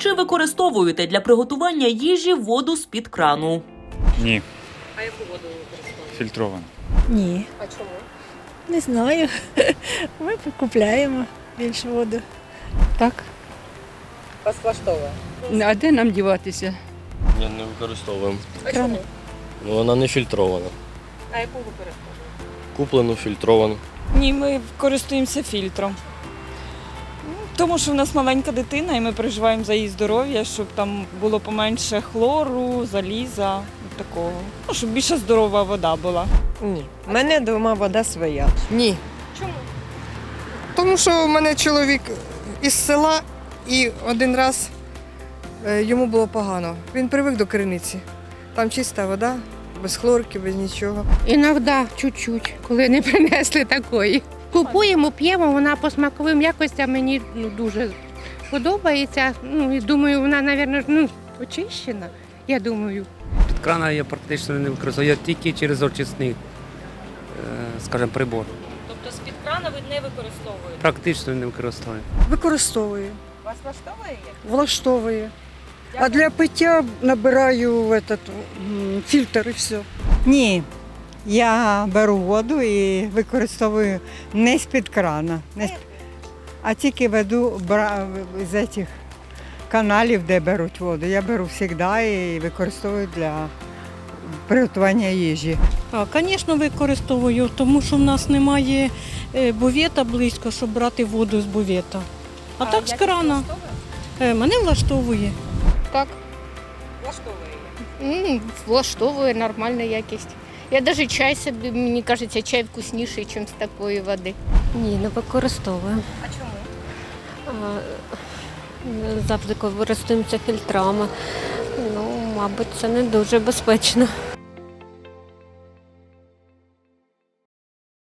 Чи використовуєте для приготування їжі воду з-під крану? Ні, А яку воду ви використовуєте? фільтровано. Ні, А чому? не знаю. Ми купляємо більше воду. Так. Вас влаштовує? А де нам діватися? Ні, не використовуємо. А чому? Ну, вона не фільтрована. А яку ви використовуєте? Куплену фільтровану. Ні, ми користуємося фільтром. Тому що в нас маленька дитина, і ми переживаємо за її здоров'я, щоб там було поменше хлору, заліза, такого. Ну, щоб більше здорова вода була. Ні, в мене вдома вода своя. Ні. Чому? Тому що в мене чоловік із села і один раз е, йому було погано. Він привик до криниці. Там чиста вода, без хлорки, без нічого. Іноді чуть-чуть, коли не принесли такої. Купуємо, п'ємо, вона по смаковим якостям мені ну, дуже подобається. Ну, і думаю, вона, мабуть, ну, очищена, я думаю. Під крана я практично не використовую, я тільки через очисний, е, скажімо, прибор. Тобто з-під крана ви не використовуєте? Практично не використовую. Використовую, Вас влаштовує як? влаштовую. А для пиття набираю этот, фільтр і все. Ні, я беру воду і використовую не з-під крана, не з- а тільки веду бра... з цих каналів, де беруть воду. Я беру завжди і використовую для приготування їжі. А, звісно, використовую, тому що в нас немає е, бувета близько, щоб брати воду з бувета. А, так з крана. Е, Мене влаштовує. Так, Влаштовує її. влаштовує нормальна якість. Я навіть чай собі, мені кажеться, чай вкусніший, ніж з такої води. Ні, не використовую. А чому? А, Завжди користуємося фільтрами. Ну, мабуть, це не дуже безпечно.